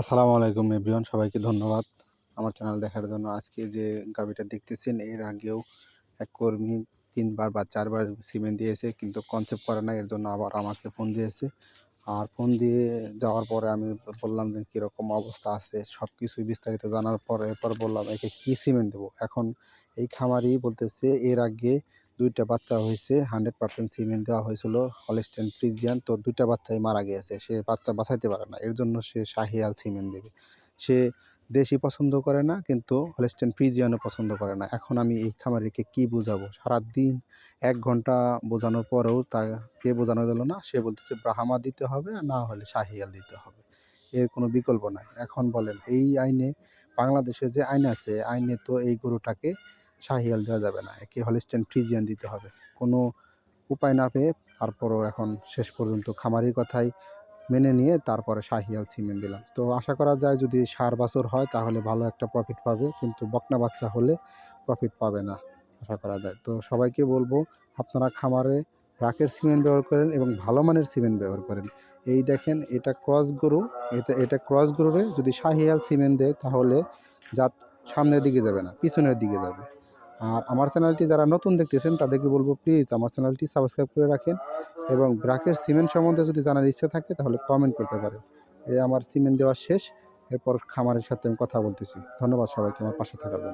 আসসালামু আলাইকুম এভরিওয়ান, সবাইকে ধন্যবাদ আমার চ্যানেল দেখার জন্য। আজকে যে গাবিটা দেখতেছেন, এর আগেও এক কর্মী তিনবার বা চারবার সিমেন্ট দিয়েছে, কিন্তু কনসেপ্ট করে না, এর জন্য আবার আমাকে ফোন দিয়েছে। আর ফোন দিয়ে যাওয়ার পরে আমি বললাম যে, কীরকম অবস্থা আছে? সব কিছুই বিস্তারিত জানার পর এরপর বললাম, একে কী সিমেন্ট দেবো? এখন এই খামারি বলতেছে, এর আগে দুইটা বাচ্চা হয়েছে হান্ড্রেড পার্সেন্ট সিমেন্ট দেওয়া হয়েছিল হলস্টেন ফ্রিজিয়ান তো দুইটা বাচ্চাই মারা গিয়েছে সে বাচ্চা বাঁচাইতে পারে না, এর জন্য সে শাহিয়াল সিমেন্ট দেবে। সে দেশি পছন্দ করে না, কিন্তু হলস্টেন ফ্রিজিয়ানও পছন্দ করে না। এখন আমি এই খামারিকে কি বোঝাবো? সারাদিন এক ঘণ্টা বোঝানোর পরেও তাকে বোঝানো গেল না, সে বলতেছে ব্রাহামা দিতে হবে না হলে শাহিয়াল দিতে হবে। এর কোনো বিকল্প নাই। এখন বলেন, এই আইনে, বাংলাদেশে যে আইন আছে, আইনে তো এই গরুটাকে শাহিয়াল দেওয়া যাবে না। একে হলিস্টেন ফ্রিজিয়ান দিতে হবে। কোনো উপায় না পেয়ে তারপরও এখন শেষ পর্যন্ত খামারির কথাই মেনে নিয়ে তারপরে শাহিয়াল সিমেন্ট দিলাম। তো আশা করা যায় যদি সার বছর হয় তাহলে ভালো একটা প্রফিট পাবে, কিন্তু বকনা বাচ্চা হলে প্রফিট পাবে না, আশা করা যায়। তো সবাইকে বলব, আপনারা খামারে রাকের সিমেন্ট ব্যবহার করেন এবং ভালো মানের সিমেন্ট ব্যবহার করেন। এই দেখেন, এটা ক্রস গরু, এটা এটা ক্রস গরুরে যদি শাহিয়াল সিমেন্ট দেয় তাহলে জাত সামনের দিকে যাবে না, পিছনের দিকে যাবে। আর আমার চ্যানেলটি যারা নতুন দেখতেছেন, তাদেরকে বলব প্লিজ আমার চ্যানেলটি সাবস্ক্রাইব করে রাখেন এবং ব্রাকের সিমেন্ট সম্বন্ধে যদি জানার ইচ্ছা থাকে, তাহলে কমেন্ট করতে পারেন। এই আমার সিমেন্ট দেওয়া শেষ, এরপর খামারের সাথে আমি কথা বলতেছি। ধন্যবাদ সবাইকে আমার পাশে থাকার জন্য।